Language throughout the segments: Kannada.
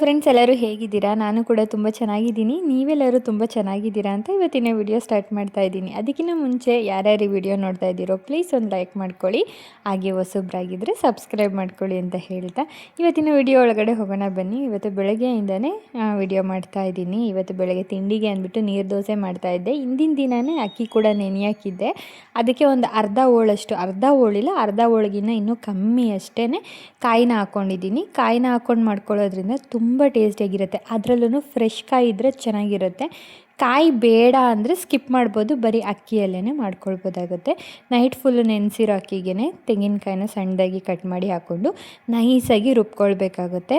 ಫ್ರೆಂಡ್ಸ್ ಎಲ್ಲರೂ ಹೇಗಿದ್ದೀರಾ? ನಾನು ಕೂಡ ತುಂಬ ಚೆನ್ನಾಗಿದ್ದೀನಿ. ನೀವೆಲ್ಲರೂ ತುಂಬ ಚೆನ್ನಾಗಿದ್ದೀರಾ ಅಂತ ಇವತ್ತಿನ ವಿಡಿಯೋ ಸ್ಟಾರ್ಟ್ ಮಾಡ್ತಾ ಇದ್ದೀನಿ. ಅದಕ್ಕಿಂತ ಮುಂಚೆ ಯಾರ್ಯಾರು ವಿಡಿಯೋ ನೋಡ್ತಾ ಇದ್ದೀರೋ ಪ್ಲೀಸ್ ಒಂದು ಲೈಕ್ ಮಾಡ್ಕೊಳ್ಳಿ. ಹಾಗೆ ಹೊಸಬ್ರಾಗಿದ್ದರೆ ಸಬ್ಸ್ಕ್ರೈಬ್ ಮಾಡ್ಕೊಳ್ಳಿ ಅಂತ ಹೇಳ್ತಾ. ಇವತ್ತಿನ ವಿಡಿಯೋ ಒಳಗಡೆ ಹೋಗೋಣ ಬನ್ನಿ. ಇವತ್ತು ಬೆಳಗ್ಗೆಯಿಂದನೇ ವಿಡಿಯೋ ಮಾಡ್ತಾ ಇದ್ದೀನಿ. ಇವತ್ತು ಬೆಳಗ್ಗೆ ತಿಂಡಿಗೆ ಅಂದ್ಬಿಟ್ಟು ನೀರು ದೋಸೆ ಮಾಡ್ತಾ ಇದ್ದೆ. ಹಿಂದಿನ ದಿನವೇ ಅಕ್ಕಿ ಕೂಡ ನೆನೆ ಹಾಕಿದ್ದೆ. ಅದಕ್ಕೆ ಒಂದು ಅರ್ಧ ಹೋಳಷ್ಟು ಅರ್ಧ ಹೋಳಿಲ್ಲ ಅರ್ಧ ಹೋಳಿಗಿನ ಇನ್ನೂ ಕಮ್ಮಿ ಅಷ್ಟೇ ಕಾಯಿನ ಹಾಕ್ಕೊಂಡಿದ್ದೀನಿ ಕಾಯಿನ ಹಾಕ್ಕೊಂಡು ಮಾಡ್ಕೊಳ್ಳೋದ್ರಿಂದ ತುಂಬ ಟೇಸ್ಟಿಯಾಗಿರುತ್ತೆ. ಅದರಲ್ಲೂ ಫ್ರೆಶ್ ಕಾಯಿ ಇದ್ದರೆ ಚೆನ್ನಾಗಿರುತ್ತೆ. ಕಾಯಿ ಬೇಡ ಅಂದರೆ ಸ್ಕಿಪ್ ಮಾಡ್ಬೋದು, ಬರೀ ಅಕ್ಕಿಯಲ್ಲೇ ಮಾಡ್ಕೊಳ್ಬೋದಾಗುತ್ತೆ. ನೈಟ್ ಫುಲ್ಲು ನೆನೆಸಿರೋ ಅಕ್ಕಿಗೆ ತೆಂಗಿನಕಾಯಿನ ಸಣ್ಣದಾಗಿ ಕಟ್ ಮಾಡಿ ಹಾಕ್ಕೊಂಡು ನೈಸಾಗಿ ರುಬ್ಕೊಳ್ಬೇಕಾಗುತ್ತೆ.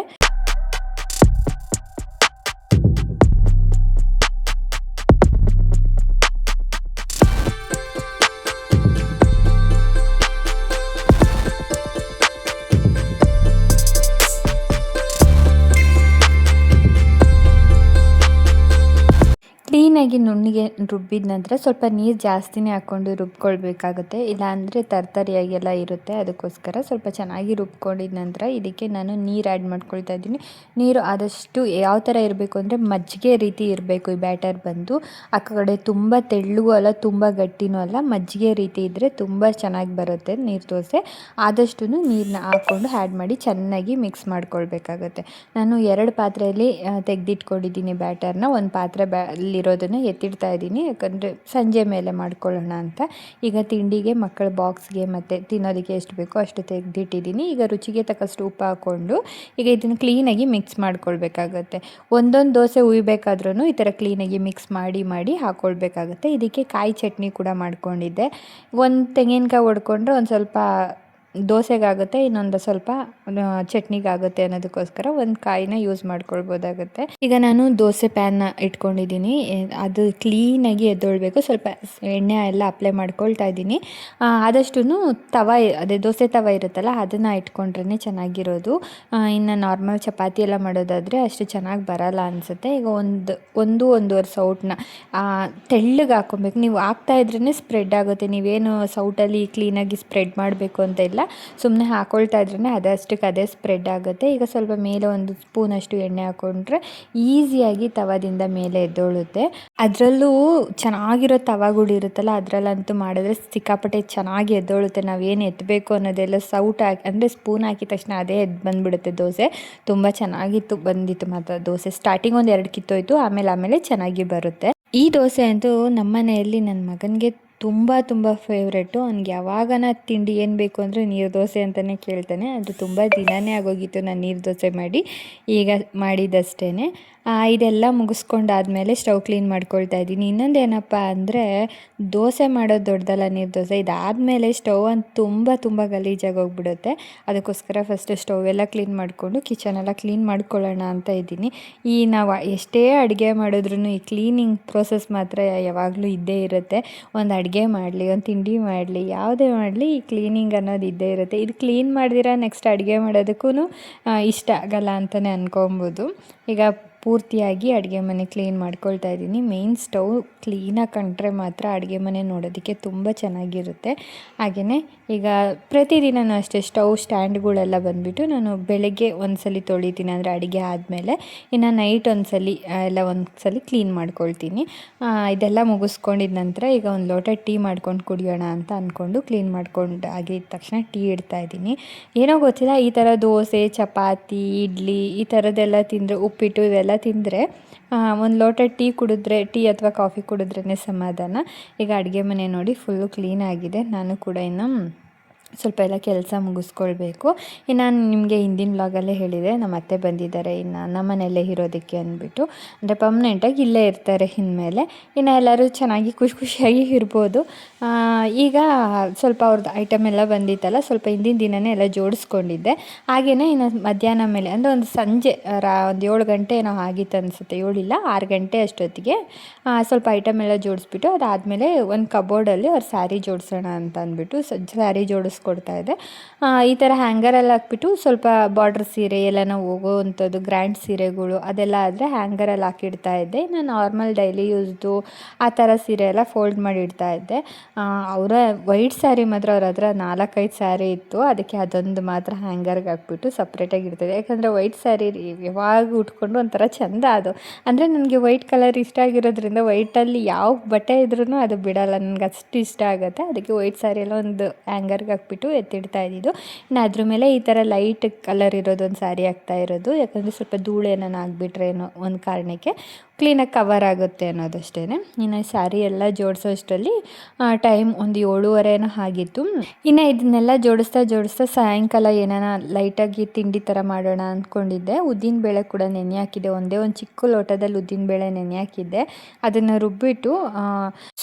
ಕ್ಲೀನಾಗಿ ನುಣ್ಣಿಗೆ ರುಬ್ಬಿದ ನಂತರ ಸ್ವಲ್ಪ ನೀರು ಜಾಸ್ತಿನೇ ಹಾಕ್ಕೊಂಡು ರುಬ್ಕೊಳ್ಬೇಕಾಗುತ್ತೆ. ಇಲ್ಲಾಂದರೆ ತರ್ತರಿಯಾಗೆಲ್ಲ ಇರುತ್ತೆ. ಅದಕ್ಕೋಸ್ಕರ ಸ್ವಲ್ಪ ಚೆನ್ನಾಗಿ ರುಬ್ಕೊಂಡಿದ ನಂತರ ಇದಕ್ಕೆ ನಾನು ನೀರು ಆ್ಯಡ್ ಮಾಡ್ಕೊಳ್ತಾ ಇದ್ದೀನಿ. ನೀರು ಆದಷ್ಟು ಯಾವ ಥರ ಇರಬೇಕು ಅಂದರೆ ಮಜ್ಜಿಗೆ ರೀತಿ ಇರಬೇಕು ಈ ಬ್ಯಾಟರ್ ಬಂದು. ಆ ಕಡೆ ತುಂಬ ತೆಳ್ಳಗೂ ಅಲ್ಲ, ತುಂಬ ಗಟ್ಟಿನೂ ಅಲ್ಲ, ಮಜ್ಜಿಗೆ ರೀತಿ ಇದ್ದರೆ ತುಂಬ ಚೆನ್ನಾಗಿ ಬರುತ್ತೆ ನೀರು ದೋಸೆ. ಆದಷ್ಟು ನೀರನ್ನ ಹಾಕ್ಕೊಂಡು ಆ್ಯಡ್ ಮಾಡಿ ಚೆನ್ನಾಗಿ ಮಿಕ್ಸ್ ಮಾಡ್ಕೊಳ್ಬೇಕಾಗುತ್ತೆ. ನಾನು ಎರಡು ಪಾತ್ರೆಯಲ್ಲಿ ತೆಗೆದಿಟ್ಕೊಂಡಿದ್ದೀನಿ ಬ್ಯಾಟರ್ನ. ಒಂದು ಪಾತ್ರೆ ಬ್ಯಾ ಇರೋದನ್ನು ಎತ್ತಿಡ್ತಾ ಇದ್ದೀನಿ. ಯಾಕಂದರೆ ಸಂಜೆ ಮೇಲೆ ಮಾಡ್ಕೊಳ್ಳೋಣ ಅಂತ. ಈಗ ತಿಂಡಿಗೆ, ಮಕ್ಕಳ ಬಾಕ್ಸ್ಗೆ ಮತ್ತು ತಿನ್ನೋದಕ್ಕೆ ಎಷ್ಟು ಬೇಕೋ ಅಷ್ಟು ತೆಗೆದಿಟ್ಟಿದ್ದೀನಿ. ಈಗ ರುಚಿಗೆ ತಕ್ಕಷ್ಟು ಉಪ್ಪು ಹಾಕ್ಕೊಂಡು ಈಗ ಇದನ್ನು ಕ್ಲೀನಾಗಿ ಮಿಕ್ಸ್ ಮಾಡ್ಕೊಳ್ಬೇಕಾಗತ್ತೆ. ಒಂದೊಂದು ದೋಸೆ ಉಯ್ಬೇಕಾದ್ರೂ ಈ ಥರ ಕ್ಲೀನಾಗಿ ಮಿಕ್ಸ್ ಮಾಡಿ ಮಾಡಿ ಹಾಕ್ಕೊಳ್ಬೇಕಾಗತ್ತೆ ಇದಕ್ಕೆ ಕಾಯಿ ಚಟ್ನಿ ಕೂಡ ಮಾಡ್ಕೊಂಡಿದ್ದೆ. ಒಂದು ತೆಂಗಿನಕಾಯಿ ಒಡ್ಕೊಂಡ್ರೆ ಒಂದು ಸ್ವಲ್ಪ ದೋಸೆಗಾಗುತ್ತೆ, ಇನ್ನೊಂದು ಸ್ವಲ್ಪ ಚಟ್ನಿಗಾಗುತ್ತೆ ಅನ್ನೋದಕ್ಕೋಸ್ಕರ ಒಂದು ಕಾಯಿನ ಯೂಸ್ ಮಾಡ್ಕೊಳ್ಬೋದಾಗುತ್ತೆ. ಈಗ ನಾನು ದೋಸೆ ಪ್ಯಾನ್ನ ಇಟ್ಕೊಂಡಿದ್ದೀನಿ. ಅದು ಕ್ಲೀನಾಗಿ ಎದ್ದೊಳ್ಬೇಕು. ಸ್ವಲ್ಪ ಎಣ್ಣೆ ಎಲ್ಲ ಅಪ್ಲೈ ಮಾಡ್ಕೊಳ್ತಾ ಇದ್ದೀನಿ. ಆದಷ್ಟು ತವ ಅದೇ ದೋಸೆ ತವ ಇರುತ್ತಲ್ಲ, ಅದನ್ನು ಇಟ್ಕೊಂಡ್ರೇ ಚೆನ್ನಾಗಿರೋದು. ಇನ್ನು ನಾರ್ಮಲ್ ಚಪಾತಿ ಎಲ್ಲ ಮಾಡೋದಾದರೆ ಅಷ್ಟು ಚೆನ್ನಾಗಿ ಬರಲ್ಲ ಅನಿಸುತ್ತೆ. ಈಗ ಒಂದು ಒಂದು, ಒಂದೂವರೆ ಸೌಟನ್ನ ತೆಳ್ಳಗೆ ಹಾಕ್ಕೊಬೇಕು. ನೀವು ಹಾಕ್ತಾ ಇದ್ರೇ ಸ್ಪ್ರೆಡ್ ಆಗುತ್ತೆ. ನೀವೇನು ಸೌಟಲ್ಲಿ ಕ್ಲೀನಾಗಿ ಸ್ಪ್ರೆಡ್ ಮಾಡಬೇಕು ಅಂತ ಇಲ್ಲ. ಸುಮ್ಮನೆ ಹಾಕ್ಕೊಳ್ತಾ ಇದ್ರೇ ಅದಷ್ಟಕ್ಕೆ ಅದೇ ಸ್ಪ್ರೆಡ್ ಆಗುತ್ತೆ. ಈಗ ಸ್ವಲ್ಪ ಮೇಲೆ ಒಂದು ಸ್ಪೂನಷ್ಟು ಎಣ್ಣೆ ಹಾಕ್ಕೊಂಡ್ರೆ ಈಸಿಯಾಗಿ ತವದಿಂದ ಮೇಲೆ ಎದ್ದೋಳುತ್ತೆ. ಅದರಲ್ಲೂ ಚೆನ್ನಾಗಿರೋ ತವಾಗಳು ಇರುತ್ತಲ್ಲ, ಅದರಲ್ಲಂತೂ ಮಾಡಿದ್ರೆ ಸಿಕ್ಕಾಪಟ್ಟೆ ಚೆನ್ನಾಗಿ ಎದ್ದೋಳುತ್ತೆ. ನಾವೇನು ಎತ್ತಬೇಕು ಅನ್ನೋದೆಲ್ಲ ಸೌಟ್ ಹಾಕಿ, ಅಂದರೆ ಸ್ಪೂನ್ ಹಾಕಿದ ತಕ್ಷಣ ಅದೇ ಎದ್ದು ಬಂದುಬಿಡುತ್ತೆ ದೋಸೆ. ತುಂಬ ಚೆನ್ನಾಗಿತ್ತು ಬಂದಿತ್ತು ಮಾತ್ರ ದೋಸೆ. ಸ್ಟಾರ್ಟಿಂಗ್ ಒಂದು ಎರಡು ಕಿತ್ತೋಯ್ತು, ಆಮೇಲೆ ಆಮೇಲೆ ಚೆನ್ನಾಗಿ ಬರುತ್ತೆ. ಈ ದೋಸೆ ಅಂತೂ ನಮ್ಮ ಮನೆಯಲ್ಲಿ ನನ್ನ ಮಗನಿಗೆ ತುಂಬ ತುಂಬ ಫೇವ್ರೇಟು ಅವ್ನಿಗೆ ಯಾವಾಗನ ತಿಂಡಿ ಏನು ಬೇಕು ಅಂದರೆ ನೀರು ದೋಸೆ ಅಂತಲೇ ಕೇಳ್ತಾನೆ. ಅದು ತುಂಬ ದಿನವೇ ಆಗೋಗಿತ್ತು ನಾನು ನೀರು ದೋಸೆ ಮಾಡಿ. ಈಗ ಮಾಡಿದ್ದಷ್ಟೇ ಇದೆಲ್ಲ ಮುಗಿಸ್ಕೊಂಡಾದ್ಮೇಲೆ ಸ್ಟವ್ ಕ್ಲೀನ್ ಮಾಡ್ಕೊಳ್ತಾ ಇದ್ದೀನಿ. ಇನ್ನೊಂದು ಏನಪ್ಪ ಅಂದರೆ, ದೋಸೆ ಮಾಡೋದು ದೊಡ್ಡದಲ್ಲ ನೀರು ದೋಸೆ, ಇದಾದಮೇಲೆ ಸ್ಟವ್ ಅಂತ ತುಂಬ ತುಂಬ ಗಲೀಜಾಗಿ ಹೋಗ್ಬಿಡುತ್ತೆ. ಅದಕ್ಕೋಸ್ಕರ ಫಸ್ಟ್ ಸ್ಟವ್ ಎಲ್ಲ ಕ್ಲೀನ್ ಮಾಡಿಕೊಂಡು ಕಿಚನೆಲ್ಲ ಕ್ಲೀನ್ ಮಾಡ್ಕೊಳ್ಳೋಣ ಅಂತ ಇದ್ದೀನಿ. ಈ ನಾವು ಎಷ್ಟೇ ಅಡುಗೆ ಮಾಡಿದ್ರೂ ಈ ಕ್ಲೀನಿಂಗ್ ಪ್ರೋಸೆಸ್ ಮಾತ್ರ ಯಾವಾಗಲೂ ಇದ್ದೇ ಇರುತ್ತೆ. ಒಂದು ಅಡುಗೆ ಮಾಡಲಿ, ಒಂದು ತಿಂಡಿ ಮಾಡಲಿ, ಯಾವುದೇ ಮಾಡಲಿ ಈ ಕ್ಲೀನಿಂಗ್ ಅನ್ನೋದು ಇದ್ದೇ ಇರುತ್ತೆ. ಇದು ಕ್ಲೀನ್ ಮಾಡಿದಿರ ನೆಕ್ಸ್ಟ್ ಅಡುಗೆ ಮಾಡೋದಕ್ಕೂ ಇಷ್ಟ ಆಗಲ್ಲ ಅಂತಲೇ ಅನ್ಕೊಬೋದು. ಈಗ ಪೂರ್ತಿಯಾಗಿ ಅಡುಗೆ ಮನೆ ಕ್ಲೀನ್ ಮಾಡ್ಕೊಳ್ತಾ ಇದ್ದೀನಿ. ಮೇಯ್ನ್ ಸ್ಟವ್ ಕ್ಲೀನಾಗಿ ಕಂಡ್ರೆ ಮಾತ್ರ ಅಡುಗೆ ಮನೆ ನೋಡೋದಕ್ಕೆ ತುಂಬ ಚೆನ್ನಾಗಿರುತ್ತೆ. ಹಾಗೆಯೇ ಈಗ ಪ್ರತಿದಿನ ಅಷ್ಟೇ ಸ್ಟೌವ್ ಸ್ಟ್ಯಾಂಡ್ಗಳೆಲ್ಲ ಬಂದುಬಿಟ್ಟು ನಾನು ಬೆಳಗ್ಗೆ ಒಂದು ಸಲ ತೊಳಿತೀನಿ, ಅಂದರೆ ಅಡುಗೆ ಆದಮೇಲೆ ಇನ್ನು ನೈಟ್ ಒಂದು ಸಲ ಎಲ್ಲ ಒಂದು ಸಲ ಕ್ಲೀನ್ ಮಾಡ್ಕೊಳ್ತೀನಿ. ಇದೆಲ್ಲ ಮುಗಿಸ್ಕೊಂಡಿದ ನಂತರ ಈಗ ಒಂದು ಲೋಟ ಟೀ ಮಾಡ್ಕೊಂಡು ಕುಡಿಯೋಣ ಅಂತ ಅಂದ್ಕೊಂಡು ಕ್ಲೀನ್ ಮಾಡ್ಕೊಂಡು ಆಗಿದ ತಕ್ಷಣ ಟೀ ಇಡ್ತಾ ಇದ್ದೀನಿ. ಏನೋ ಗೊತ್ತಿಲ್ಲ, ಈ ಥರ ದೋಸೆ, ಚಪಾತಿ, ಇಡ್ಲಿ ಈ ಥರದ್ದೆಲ್ಲ ತಿಂದರೆ ಉಪ್ಪಿಟ್ಟು ಇದೆಲ್ಲ ತಿಂದರೆ ಒಂದು ಲೋಟ ಟೀ ಕುಡಿದ್ರೆ, ಟೀ ಅಥವಾ ಕಾಫಿ ಕುಡಿದ್ರೇ ಸಮಾಧಾನ. ಈಗ ಅಡುಗೆ ಮನೆ ನೋಡಿ ಫುಲ್ಲು ಕ್ಲೀನಾಗಿದೆ ನಾನು ಕೂಡ ಇನ್ನು ಸ್ವಲ್ಪ ಎಲ್ಲ ಕೆಲಸ ಮುಗಿಸ್ಕೊಳ್ಬೇಕು. ಇನ್ನು ನಾನು ನಿಮಗೆ ಹಿಂದಿನ ಬ್ಲಾಗಲ್ಲೇ ಹೇಳಿದೆ ನಮ್ಮ ಅತ್ತೆ ಬಂದಿದ್ದಾರೆ, ಇನ್ನು ನಮ್ಮ ಮನೆಯಲ್ಲೇ ಇರೋದಕ್ಕೆ ಅಂದ್ಬಿಟ್ಟು. ಅಂದರೆ ಪರ್ಮನೆಂಟಾಗಿ ಇಲ್ಲೇ ಇರ್ತಾರೆ ಇನ್ಮೇಲೆ. ಇನ್ನು ಎಲ್ಲರೂ ಚೆನ್ನಾಗಿ ಖುಷಿ ಖುಷಿಯಾಗಿ ಇರ್ಬೋದು. ಈಗ ಸ್ವಲ್ಪ ಅವ್ರದ್ದು ಐಟಮ್ ಎಲ್ಲ ಬಂದಿತ್ತಲ್ಲ, ಸ್ವಲ್ಪ ಹಿಂದಿನ ದಿನವೇ ಎಲ್ಲ ಜೋಡಿಸ್ಕೊಂಡಿದ್ದೆ. ಹಾಗೆಯೇ ಇನ್ನು ಮಧ್ಯಾಹ್ನ ಮೇಲೆ, ಅಂದರೆ ಒಂದು ಸಂಜೆ, ರಾ, ಒಂದು ಏಳು ಗಂಟೆ ಏನೋ ಆಗಿತ್ತು ಅನಿಸುತ್ತೆ, ಏಳಿಲ್ಲ, ಆರು ಗಂಟೆ ಅಷ್ಟೊತ್ತಿಗೆ ಸ್ವಲ್ಪ ಐಟಮ್ ಎಲ್ಲ ಜೋಡಿಸ್ಬಿಟ್ಟು ಅದಾದಮೇಲೆ ಒಂದು ಕಬೋರ್ಡಲ್ಲಿ ಅವ್ರ ಸ್ಯಾರಿ ಜೋಡಿಸೋಣ ಅಂತ ಅಂದ್ಬಿಟ್ಟು ಸ್ಯಾರಿ ಜೋಡಿಸ್ ಕೊಡ್ತಾ ಇದೆ. ಈ ಥರ ಹ್ಯಾಂಗರಲ್ಲಿ ಹಾಕ್ಬಿಟ್ಟು ಸ್ವಲ್ಪ ಬಾರ್ಡ್ರ್ ಸೀರೆ, ಎಲ್ಲನ ಹೋಗೋವಂಥದ್ದು ಗ್ರ್ಯಾಂಡ್ ಸೀರೆಗಳು ಅದೆಲ್ಲ ಆದರೆ ಹ್ಯಾಂಗರಲ್ಲಿ ಹಾಕಿಡ್ತಾ ಇದ್ದೆ. ನಾನು ನಾರ್ಮಲ್ ಡೈಲಿ ಯೂಸ್ದು ಆ ಥರ ಸೀರೆ ಎಲ್ಲ ಫೋಲ್ಡ್ ಮಾಡಿ ಇಡ್ತಾ ಇದ್ದೆ ಅವರ ವೈಟ್ ಸ್ಯಾರಿ ಮಾತ್ರ ಅವ್ರ ಹತ್ರ ನಾಲ್ಕೈದು ಸ್ಯಾರಿ ಇತ್ತು. ಅದಕ್ಕೆ ಅದೊಂದು ಮಾತ್ರ ಹ್ಯಾಂಗರ್ಗೆ ಹಾಕ್ಬಿಟ್ಟು ಸಪ್ರೇಟಾಗಿ ಇರ್ತದೆ ಯಾಕಂದರೆ ವೈಟ್ ಸ್ಯಾರಿ ಯಾವಾಗ ಉಟ್ಕೊಂಡು ಒಂಥರ ಚೆಂದ ಅದು. ಅಂದರೆ ನನಗೆ ವೈಟ್ ಕಲರ್ ಇಷ್ಟ ಆಗಿರೋದ್ರಿಂದ ವೈಟಲ್ಲಿ ಯಾವ ಬಟ್ಟೆ ಇದ್ರೂ ಅದು ಬಿಡಲ್ಲ. ನನಗೆ ಅಷ್ಟು ಇಷ್ಟ ಆಗುತ್ತೆ. ಅದಕ್ಕೆ ವೈಟ್ ಸ್ಯಾರಿ ಎಲ್ಲ ಒಂದು ಹ್ಯಾಂಗರ್ಗೆ ಹಾಕ್ಬಿಟ್ಟು ಎತ್ತಿಡ್ತಾ ಇದ್ದಿದ್ದು. ಇನ್ನು ಅದ್ರ ಮೇಲೆ ಈ ಥರ ಲೈಟ್ ಕಲರ್ ಇರೋದು ಒಂದು ಸ್ಯಾರಿ ಆಗ್ತಾ ಇರೋದು. ಯಾಕಂದರೆ ಸ್ವಲ್ಪ ಧೂಳು ಏನಾನ ಆಗಿಬಿಟ್ರೆ ಏನೋ ಒಂದು ಕಾರಣಕ್ಕೆ. ಕ್ಲೀನಾಗಿ ಕವರ್ ಆಗುತ್ತೆ ಅನ್ನೋದಷ್ಟೇ ಇನ್ನು ಸ್ಯಾರಿ ಎಲ್ಲ ಜೋಡಿಸೋ ಅಷ್ಟರಲ್ಲಿ ಟೈಮ್ ಒಂದು ಏಳುವರೆನೋ ಆಗಿತ್ತು. ಇನ್ನು ಇದನ್ನೆಲ್ಲ ಜೋಡಿಸ್ತಾ ಜೋಡಿಸ್ತಾ ಸಾಯಂಕಾಲ ಏನಾನ ಲೈಟಾಗಿ ತಿಂಡಿ ಥರ ಮಾಡೋಣ ಅಂದ್ಕೊಂಡಿದ್ದೆ ಉದ್ದಿನ ಬೇಳೆ ಕೂಡ ನೆನೆ ಹಾಕಿದ್ದೆ. ಒಂದೇ ಒಂದು ಚಿಕ್ಕ ಲೋಟದಲ್ಲಿ ಉದ್ದಿನ ಬೇಳೆ ನೆನೆ ಹಾಕಿದ್ದೆ. ಅದನ್ನು ರುಬ್ಬಿಟ್ಟು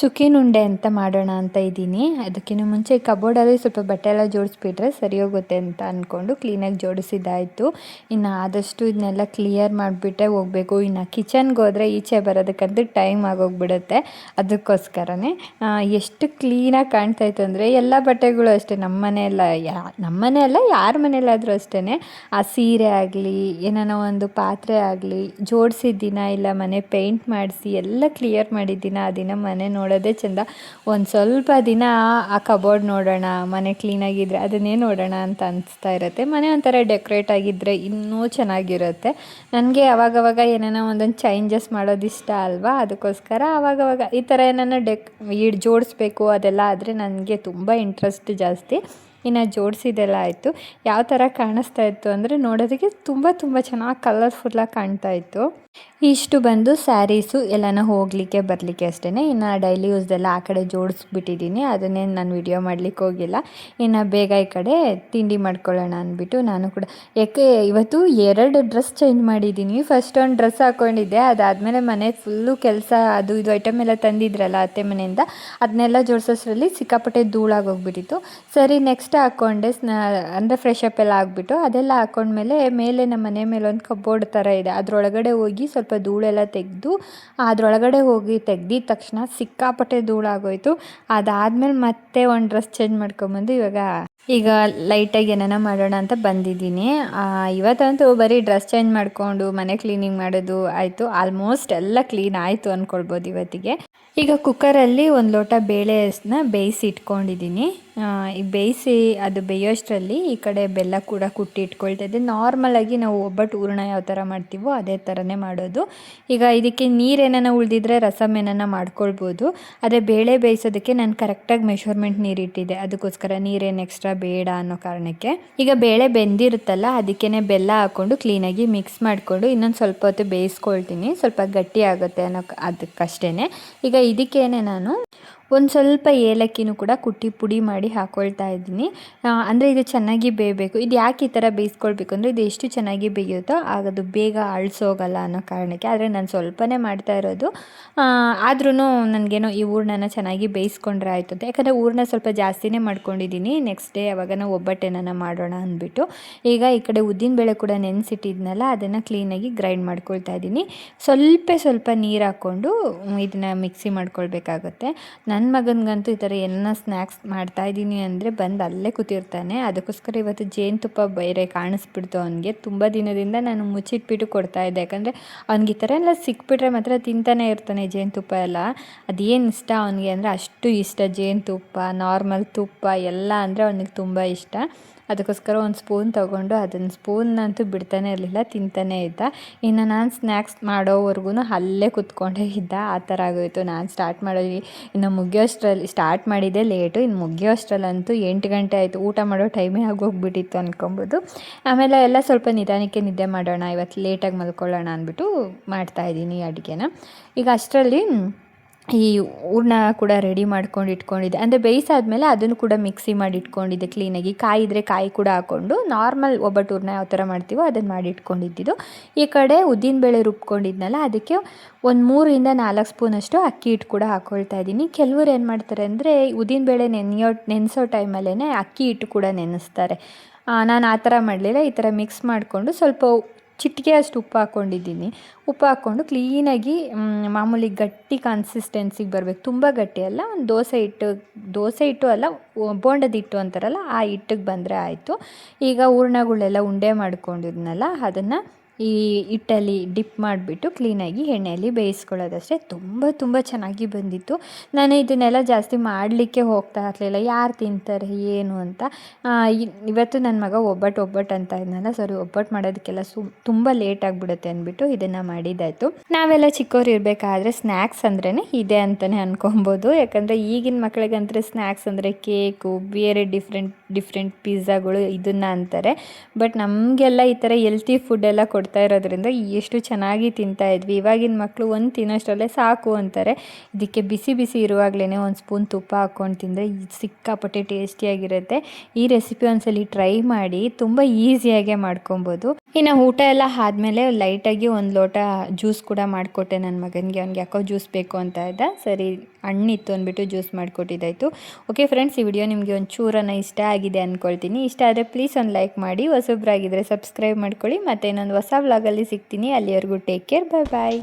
ಸುಖಿನ ಸುಖಿನುಂಡೆ ಅಂತ ಮಾಡೋಣ ಅಂತ ಇದ್ದೀನಿ. ಅದಕ್ಕಿಂತ ಮುಂಚೆ ಕಬೋರ್ಡಲ್ಲಿ ಸ್ವಲ್ಪ ಬಟ್ಟೆ ಎಲ್ಲ ಜೋಡಿಸ್ಬಿಟ್ರೆ ಸರಿ ಹೋಗುತ್ತೆ ಅಂತ ಅಂದ್ಕೊಂಡು ಕ್ಲೀನಾಗಿ ಜೋಡಿಸಿದ್ದಾಯಿತು. ಇನ್ನು ಆದಷ್ಟು ಇದನ್ನೆಲ್ಲ ಕ್ಲಿಯರ್ ಮಾಡಿಬಿಟ್ಟೆ ಹೋಗಬೇಕು. ಇನ್ನು ಕಿಚನ್ಗೆ ಹೋದರೆ ಈಚೆ ಬರೋದಕ್ಕಂತೂ ಟೈಮ್ ಆಗೋಗ್ಬಿಡುತ್ತೆ. ಅದಕ್ಕೋಸ್ಕರನೇ ಎಷ್ಟು ಕ್ಲೀನಾಗಿ ಕಾಣ್ತಾ ಇತ್ತು ಅಂದರೆ ಎಲ್ಲ ಬಟ್ಟೆಗಳು ಅಷ್ಟೇ, ನಮ್ಮ ಮನೆಯಲ್ಲ, ಯಾ, ನಮ್ಮ ಮನೆ ಅಲ್ಲ ಯಾರ ಮನೆಯಲ್ಲಾದರೂ ಅಷ್ಟೇ ಆ ಸೀರೆ ಆಗಲಿ, ಏನಾನ ಒಂದು ಪಾತ್ರೆ ಆಗಲಿ ಜೋಡಿಸಿದ ದಿನ ಇಲ್ಲ, ಮನೆ ಪೇಂಟ್ ಮಾಡಿಸಿ ಎಲ್ಲ ಕ್ಲಿಯರ್ ಮಾಡಿದ ದಿನ, ಆ ದಿನ ಮನೆ ನೋಡೋದೇ ಚೆಂದ. ಒಂದು ಸ್ವಲ್ಪ ದಿನ ಆ ಕಬೋರ್ಡ್ ನೋಡೋಣ, ಮನೆ ಕ್ಲೀನಾಗಿದ್ದರೆ ಅದನ್ನೇ ನೋಡೋಣ ಅಂತ ಅನಿಸ್ತಾ ಇರುತ್ತೆ. ಮನೆ ಒಂಥರ ಡೆಕೋರೇಟ್ ಆಗಿದ್ದರೆ ಇನ್ನೂ ಚೆನ್ನಾಗಿರುತ್ತೆ. ನನಗೆ ಅವಾಗವಾಗ ಏನೇನೋ ಒಂದೊಂದು ಚೇಂಜಸ್ ಮಾಡೋದು ಇಷ್ಟ ಅಲ್ವಾ? ಅದಕ್ಕೋಸ್ಕರ ಆವಾಗವಾಗ ಈ ಥರ ಏನನ್ನ ಡೆಕ್ ಇಡ್ ಜೋಡಿಸ್ಬೇಕು ಅದೆಲ್ಲ ಆದರೆ ನನಗೆ ತುಂಬ ಇಂಟ್ರೆಸ್ಟ್ ಜಾಸ್ತಿ. ಇನ್ನು ಜೋಡಿಸಿದೆಲ್ಲ ಆಯಿತು. ಯಾವ ಥರ ಕಾಣಿಸ್ತಾ ಇತ್ತು ಅಂದರೆ ನೋಡೋದಕ್ಕೆ ತುಂಬ ತುಂಬ ಚೆನ್ನಾಗಿ ಕಲರ್ಫುಲ್ಲಾಗಿ ಕಾಣ್ತಾ ಇತ್ತು. ಇಷ್ಟು ಬಂದು ಸ್ಯಾರೀಸು ಎಲ್ಲನ ಹೋಗಲಿಕ್ಕೆ ಬರಲಿಕ್ಕೆ ಅಷ್ಟೇ ಇನ್ನು ಡೈಲಿ ಯೂಸ್ದೆಲ್ಲ ಆ ಕಡೆ ಜೋಡಿಸ್ಬಿಟ್ಟಿದ್ದೀನಿ. ಅದನ್ನೇ ನಾನು ವಿಡಿಯೋ ಮಾಡಲಿಕ್ಕೆ ಹೋಗಿಲ್ಲ. ಇನ್ನು ಬೇಗ ಈ ಕಡೆ ತಿಂಡಿ ಮಾಡ್ಕೊಳ್ಳೋಣ ಅಂದ್ಬಿಟ್ಟು ನಾನು ಕೂಡ ಯಾಕೆ ಇವತ್ತು ಎರಡು ಡ್ರೆಸ್ ಚೇಂಜ್ ಮಾಡಿದ್ದೀನಿ. ಫಸ್ಟ್ ಒಂದು ಡ್ರೆಸ್ ಹಾಕ್ಕೊಂಡಿದ್ದೆ ಅದಾದಮೇಲೆ ಮನೆ ಫುಲ್ಲು ಕೆಲಸ, ಅದು ಇದು ಐಟಮ್ ಎಲ್ಲ ತಂದಿದ್ರಲ್ಲ ಅತ್ತೆ ಮನೆಯಿಂದ, ಅದನ್ನೆಲ್ಲ ಜೋಡಿಸೋಸ್ರಲ್ಲಿ ಸಿಕ್ಕಾಪಟ್ಟೆ ಧೂಳಾಗೋಗ್ಬಿಟ್ಟಿತ್ತು ಸರಿ ನೆಕ್ಸ್ಟ್ ಹಾಕ್ಕೊಂಡೆ ಅಂದರೆ ಫ್ರೆಶ್ ಅಪ್ ಎಲ್ಲ ಆಗಿಬಿಟ್ಟು ಅದೆಲ್ಲ ಹಾಕ್ಕೊಂಡ್ಮೇಲೆ ಮೇಲೆ ನಮ್ಮ ಮನೆ ಮೇಲೆ ಒಂದು ಕಬೋರ್ಡ್ ಥರ ಇದೆ. ಅದರೊಳಗಡೆ ಹೋಗಿ ಸ್ವಲ್ಪ ಧೂಳೆಲ್ಲ ತೆಗೆದು ಅದರೊಳಗಡೆ ಹೋಗಿ ತೆಗ್ದಿದ ತಕ್ಷಣ ಸಿಕ್ಕಾಪಟ್ಟೆ ಧೂಳಾಗೋಯ್ತು. ಅದಾದಮೇಲೆ ಮತ್ತೆ ಒಂದು ಡ್ರೆಸ್ ಚೇಂಜ್ ಮಾಡ್ಕೊಂಬಂದು ಇವಾಗ ಈಗ ಲೈಟಾಗಿ ಏನಾನ ಮಾಡೋಣ ಅಂತ ಬಂದಿದ್ದೀನಿ. ಇವತ್ತಂತೂ ಬರೀ ಡ್ರೆಸ್ ಚೇಂಜ್ ಮಾಡಿಕೊಂಡು ಮನೆ ಕ್ಲೀನಿಂಗ್ ಮಾಡೋದು ಆಯಿತು. ಆಲ್ಮೋಸ್ಟ್ ಎಲ್ಲ ಕ್ಲೀನ್ ಆಯಿತು ಅಂದ್ಕೊಳ್ಬೋದು ಇವತ್ತಿಗೆ. ಈಗ ಕುಕ್ಕರಲ್ಲಿ ಒಂದು ಲೋಟ ಬೇಳೆನ ಬೇಯಿಸಿ ಇಟ್ಕೊಂಡಿದ್ದೀನಿ. ಬೇಯಿಸಿ ಅದು ಬೇಯೋಷ್ಟರಲ್ಲಿ ಈ ಕಡೆ ಬೆಲ್ಲ ಕೂಡ ಕುಟ್ಟಿ ಇಟ್ಕೊಳ್ತಾ ಇದ್ದೆ. ನಾರ್ಮಲಾಗಿ ನಾವು ಒಬ್ಬಟ್ಟು ಹೂರಣ ಯಾವ ಥರ ಮಾಡ್ತೀವೋ ಅದೇ ಥರನೇ ಮಾಡೋದು. ಈಗ ಇದಕ್ಕೆ ನೀರೇನ ಉಳಿದಿದ್ರೆ ರಸಮ್ ಏನಾನ ಮಾಡ್ಕೊಳ್ಬೋದು. ಅದೇ ಬೇಳೆ ಬೇಯಿಸೋದಕ್ಕೆ ನಾನು ಕರೆಕ್ಟಾಗಿ ಮೆಷರ್ಮೆಂಟ್ ನೀರು ಇಟ್ಟಿದ್ದೆ. ಅದಕ್ಕೋಸ್ಕರ ನೀರೇನು ಎಕ್ಸ್ಟ್ರಾ ಬೇಡ ಅನ್ನೋ ಕಾರಣಕ್ಕೆ. ಈಗ ಬೇಳೆ ಬೆಂದಿರುತ್ತಲ್ಲ ಅದಕ್ಕೇ ಬೆಲ್ಲ ಹಾಕ್ಕೊಂಡು ಕ್ಲೀನಾಗಿ ಮಿಕ್ಸ್ ಮಾಡಿಕೊಂಡು ಇನ್ನೊಂದು ಸ್ವಲ್ಪ ಹೊತ್ತು ಬೇಯಿಸ್ಕೊಳ್ತೀನಿ. ಸ್ವಲ್ಪ ಗಟ್ಟಿ ಆಗುತ್ತೆ ಅನ್ನೋ ಅದಕ್ಕಷ್ಟೇ ಈಗ ಇದಕ್ಕೇನೆ ನಾನು ಒಂದು ಸ್ವಲ್ಪ ಏಲಕ್ಕಿನೂ ಕೂಡ ಕುಟ್ಟಿ ಪುಡಿ ಮಾಡಿ ಹಾಕ್ಕೊಳ್ತಾ ಇದ್ದೀನಿ. ಅಂದರೆ ಇದು ಚೆನ್ನಾಗಿ ಬೇಯಬೇಕು. ಇದು ಯಾಕೆ ಈ ಥರ ಬೇಯಿಸ್ಕೊಳ್ಬೇಕು ಅಂದರೆ ಇದು ಎಷ್ಟು ಚೆನ್ನಾಗಿ ಬೇಯುತ್ತೋ ಆಗ ಅದು ಬೇಗ ಅಳಿಸೋಗಲ್ಲ ಅನ್ನೋ ಕಾರಣಕ್ಕೆ. ಆದರೆ ನಾನು ಸ್ವಲ್ಪನೇ ಮಾಡ್ತಾ ಇರೋದು. ಆದ್ರೂ ನನಗೇನೋ ಈ ಹೂರ್ಣನ ಚೆನ್ನಾಗಿ ಬೇಯಿಸ್ಕೊಂಡ್ರೆ ಆಯಿತು ಅಂತ. ಯಾಕಂದರೆ ಊರನ್ನ ಸ್ವಲ್ಪ ಜಾಸ್ತಿನೇ ಮಾಡ್ಕೊಂಡಿದ್ದೀನಿ. ನೆಕ್ಸ್ಟ್ ಡೇ ಯಾವಾಗ ನಾವು ಒಬ್ಬಟ್ಟೆನ ಮಾಡೋಣ ಅಂದ್ಬಿಟ್ಟು. ಈಗ ಈ ಕಡೆ ಉದ್ದಿನಬೇಳೆ ಕೂಡ ನೆನೆಸಿಟ್ಟಿದ್ನಲ್ಲ, ಅದನ್ನು ಕ್ಲೀನಾಗಿ ಗ್ರೈಂಡ್ ಮಾಡ್ಕೊಳ್ತಾ ಇದ್ದೀನಿ. ಸ್ವಲ್ಪ ಸ್ವಲ್ಪ ನೀರು ಹಾಕ್ಕೊಂಡು ಇದನ್ನು ಮಿಕ್ಸಿ ಮಾಡ್ಕೊಳ್ಬೇಕಾಗತ್ತೆ. ನನ್ನ ಮಗನಿಗಂತೂ ಈ ಥರ ಏನ ಸ್ನ್ಯಾಕ್ಸ್ ಮಾಡ್ತಾ ಇದ್ದೀನಿ ಅಂದರೆ ಬಂದು ಅಲ್ಲೇ ಕೂತಿರ್ತಾನೆ. ಅದಕ್ಕೋಸ್ಕರ ಇವತ್ತು ಜೇನುತುಪ್ಪ ಬೇರೆ ಕಾಣಿಸ್ಬಿಡ್ತು ಅವನಿಗೆ. ತುಂಬ ದಿನದಿಂದ ನಾನು ಮುಚ್ಚಿಟ್ಬಿಟ್ಟು ಕೊಡ್ತಾ ಇದ್ದೆ. ಯಾಕಂದರೆ ಅವ್ನಿಗೆ ಈ ಥರ ಎಲ್ಲ ಸಿಕ್ಬಿಟ್ರೆ ಮಾತ್ರ ತಿಂತಾನೆ ಇರ್ತಾನೆ ಜೇನುತುಪ್ಪ ಎಲ್ಲ. ಅದೇನು ಇಷ್ಟ ಅವನಿಗೆ ಅಂದರೆ ಅಷ್ಟು ಇಷ್ಟ ಜೇನುತುಪ್ಪ ನಾರ್ಮಲ್ ತುಪ್ಪ ಎಲ್ಲ ಅಂದರೆ ಅವನಿಗೆ ತುಂಬ ಇಷ್ಟ. ಅದಕ್ಕೋಸ್ಕರ ಒಂದು ಸ್ಪೂನ್ ತೊಗೊಂಡು ಅದನ್ನು ಸ್ಪೂನ್ನಂತೂ ಬಿಡ್ತಾನೆ ಇರಲಿಲ್ಲ, ತಿಂತಾನೆ ಇದ್ದ. ಇನ್ನು ನಾನು ಸ್ನ್ಯಾಕ್ಸ್ ಮಾಡೋವರೆಗೂ ಅಲ್ಲೇ ಕುತ್ಕೊಂಡೇ ಇದ್ದ. ಆ ಥರ ಆಗೋಯಿತು. ನಾನು ಸ್ಟಾರ್ಟ್ ಮಾಡೋದು ಇನ್ನು ಮುಗಿಯೋಷ್ಟರಲ್ಲಿ ಸ್ಟಾರ್ಟ್ ಮಾಡಿದ್ದೆ ಲೇಟು ಇನ್ನು ಮುಗಿಯೋಷ್ಟರಲ್ಲಂತೂ ಎಂಟು ಗಂಟೆ ಆಯಿತು. ಊಟ ಮಾಡೋ ಟೈಮೇ ಆಗೋಗ್ಬಿಟ್ಟಿತ್ತು ಅನ್ಕೊಬೋದು. ಆಮೇಲೆ ಎಲ್ಲ ಸ್ವಲ್ಪ ನಿಧಾನಕ್ಕೆ ನಿದ್ದೆ ಮಾಡೋಣ, ಇವತ್ತು ಲೇಟಾಗಿ ಮಲ್ಕೊಳ್ಳೋಣ ಅಂದ್ಬಿಟ್ಟು ಮಾಡ್ತಾಯಿದ್ದೀನಿ ಅಡುಗೆನ. ಈಗ ಅಷ್ಟರಲ್ಲಿ ಈ ಹೂರ್ಣ ಕೂಡ ರೆಡಿ ಮಾಡ್ಕೊಂಡು ಇಟ್ಕೊಂಡಿದ್ದೆ. ಅಂದರೆ ಬೇಯಿಸಾದ್ಮೇಲೆ ಅದನ್ನು ಕೂಡ ಮಿಕ್ಸಿ ಮಾಡಿ ಇಟ್ಕೊಂಡಿದ್ದೆ ಕ್ಲೀನಾಗಿ ಕಾಯಿ ಇದ್ದರೆ ಕಾಯಿ ಕೂಡ ಹಾಕ್ಕೊಂಡು ನಾರ್ಮಲ್ ಒಬ್ಬಟ್ಟು ಹೂರ್ಣ ಯಾವ ಥರ ಮಾಡ್ತೀವೋ ಅದನ್ನು ಮಾಡಿ ಇಟ್ಕೊಂಡಿದ್ದಿದ್ದು. ಈ ಕಡೆ ಉದ್ದಿನಬೇಳೆ ರುಬ್ಕೊಂಡಿದ್ನಲ್ಲ, ಅದಕ್ಕೆ ಒಂದು ಮೂರಿಂದ ನಾಲ್ಕು ಸ್ಪೂನಷ್ಟು ಅಕ್ಕಿ ಹಿಟ್ಟು ಕೂಡ ಹಾಕ್ಕೊಳ್ತಾ ಇದ್ದೀನಿ. ಕೆಲವರು ಏನು ಮಾಡ್ತಾರೆ ಅಂದರೆ ಉದ್ದಿನಬೇಳೆ ನೆನೆಯೋ, ನೆನೆಸೋ ಟೈಮಲ್ಲೇ ಅಕ್ಕಿ ಹಿಟ್ಟು ಕೂಡ ನೆನೆಸ್ತಾರೆ. ನಾನು ಆ ಥರ ಮಾಡಲಿಲ್ಲ, ಈ ಥರ ಮಿಕ್ಸ್ ಮಾಡಿಕೊಂಡು ಸ್ವಲ್ಪ ಚಿಟಿಕೆ ಅಷ್ಟು ಉಪ್ಪು ಹಾಕ್ಕೊಂಡಿದ್ದೀನಿ. ಉಪ್ಪು ಹಾಕ್ಕೊಂಡು ಕ್ಲೀನಾಗಿ ಮಾಮೂಲಿ ಗಟ್ಟಿ ಕನ್ಸಿಸ್ಟೆನ್ಸಿಗೆ ಬರಬೇಕು. ತುಂಬ ಗಟ್ಟಿ ಅಲ್ಲ, ಒಂದು ದೋಸೆ ಹಿಟ್ಟು ದೋಸೆ ಹಿಟ್ಟು ಅಲ್ಲ ಬೋಂಡದ ಹಿಟ್ಟು ಅಂತಾರಲ್ಲ, ಆ ಹಿಟ್ಟಿಗೆ ಬಂದರೆ ಆಯಿತು. ಈಗ ಹೂರ್ಣಗಳೆಲ್ಲ ಉಂಡೆ ಮಾಡ್ಕೊಂಡಿದ್ನಲ್ಲ, ಅದನ್ನು ಈ ಹಿಟ್ಟಲ್ಲಿ ಡಿಪ್ ಮಾಡಿಬಿಟ್ಟು ಕ್ಲೀನಾಗಿ ಎಣ್ಣೆಯಲ್ಲಿ ಬೇಯಿಸ್ಕೊಳ್ಳೋದಷ್ಟೇ. ತುಂಬ ತುಂಬ ಚೆನ್ನಾಗಿ ಬಂದಿತ್ತು. ನಾನು ಇದನ್ನೆಲ್ಲ ಜಾಸ್ತಿ ಮಾಡಲಿಕ್ಕೆ ಹೋಗ್ತಾ ಇರಲಿಲ್ಲ. ಯಾರು ತಿಂತಾರೆ, ಏನು ಅಂತ. ಇವತ್ತು ನನ್ನ ಮಗ ಒಬ್ಬಟ್ಟು ಒಬ್ಬಟ್ಟು ಅಂತ ಇದ್ನಲ್ಲ, ಸರಿ ಒಬ್ಬಟ್ಟು ಮಾಡೋದಕ್ಕೆಲ್ಲ ಸು, ತುಂಬ ಲೇಟ್ ಆಗಿಬಿಡುತ್ತೆ ಅಂದ್ಬಿಟ್ಟು ಇದನ್ನು ಮಾಡಿದ್ದಾಯಿತು. ನಾವೆಲ್ಲ ಚಿಕ್ಕವ್ರು ಇರಬೇಕಾದ್ರೆ ಸ್ನ್ಯಾಕ್ಸ್ ಅಂದ್ರೇ ಇದೆ ಅಂತಲೇ ಅನ್ಕೊಬೋದು. ಯಾಕಂದರೆ ಈಗಿನ ಮಕ್ಕಳಿಗಂದ್ರೆ ಸ್ನ್ಯಾಕ್ಸ್ ಅಂದರೆ ಕೇಕು, ಬೇರೆ ಡಿಫ್ರೆಂಟ್ ಡಿಫ್ರೆಂಟ್ ಪಿಜ್ಜಾಗಳು ಇದನ್ನು ಅಂತಾರೆ. ಬಟ್ ನಮಗೆಲ್ಲ ಈ ಥರ ಎಲ್ತಿ ಫುಡ್ ಎಲ್ಲ ಕೊಡ್ತಾ ಇರೋದ್ರಿಂದ ಎಷ್ಟು ಚೆನ್ನಾಗಿ ತಿಂತಾ ಇದ್ವಿ. ಇವಾಗಿನ ಮಕ್ಕಳು ಒಂದು ತಿನ್ನೋಷ್ಟರಲ್ಲೇ ಸಾಕು ಅಂತಾರೆ. ಇದಕ್ಕೆ ಬಿಸಿ ಬಿಸಿ ಇರುವಾಗಲೇ ಒಂದು ಸ್ಪೂನ್ ತುಪ್ಪ ಹಾಕ್ಕೊಂಡು ತಿಂದರೆ ಸಿಕ್ಕಾಪಟ್ಟೆ ಟೇಸ್ಟಿಯಾಗಿರುತ್ತೆ ಈ ರೆಸಿಪಿ ಒಂದ್ಸಲಿ ಟ್ರೈ ಮಾಡಿ ತುಂಬ ಈಸಿಯಾಗೆ ಮಾಡ್ಕೊಬೋದು. ಇನ್ನು ಊಟ ಎಲ್ಲ ಆದಮೇಲೆ ಲೈಟಾಗಿ ಒಂದು ಲೋಟ ಜ್ಯೂಸ್ ಕೂಡ ಮಾಡಿಕೊಟ್ಟೆ ನನ್ನ ಮಗನಿಗೆ. ಅವ್ನಿಗೆ ಯಾಕೋ ಜ್ಯೂಸ್ ಬೇಕು ಅಂತ ಇದ್ದ. ಸರಿ ಹಣ್ಣಿತ್ತು ಅಂದ್ಬಿಟ್ಟು ಜ್ಯೂಸ್ ಮಾಡಿಕೊಟ್ಟಿದ್ದಾಯಿತು. ಓಕೆ ಫ್ರೆಂಡ್ಸ್ ಈ ವಿಡಿಯೋ ನಿಮಗೆ ಒಂದು ಚೂರನ ಇಷ್ಟ ಆಗಿದೆ ಅಂದ್ಕೊಳ್ತೀನಿ ಇಷ್ಟ ಆದರೆ ಪ್ಲೀಸ್ ಒಂದು ಲೈಕ್ ಮಾಡಿ ಹೊಸೊಬ್ಬರಾಗಿದ್ದರೆ ಸಬ್ಸ್ಕ್ರೈಬ್ ಮಾಡ್ಕೊಳ್ಳಿ. ಮತ್ತು ಇನ್ನೊಂದು ಹೊಸ ವ್ಲಾಗಲ್ಲಿ ಸಿಗ್ತೀನಿ. ಅಲ್ಲಿವರೆಗೂ ಟೇಕ್ ಕೇರ್ ಬೈ ಬಾಯ್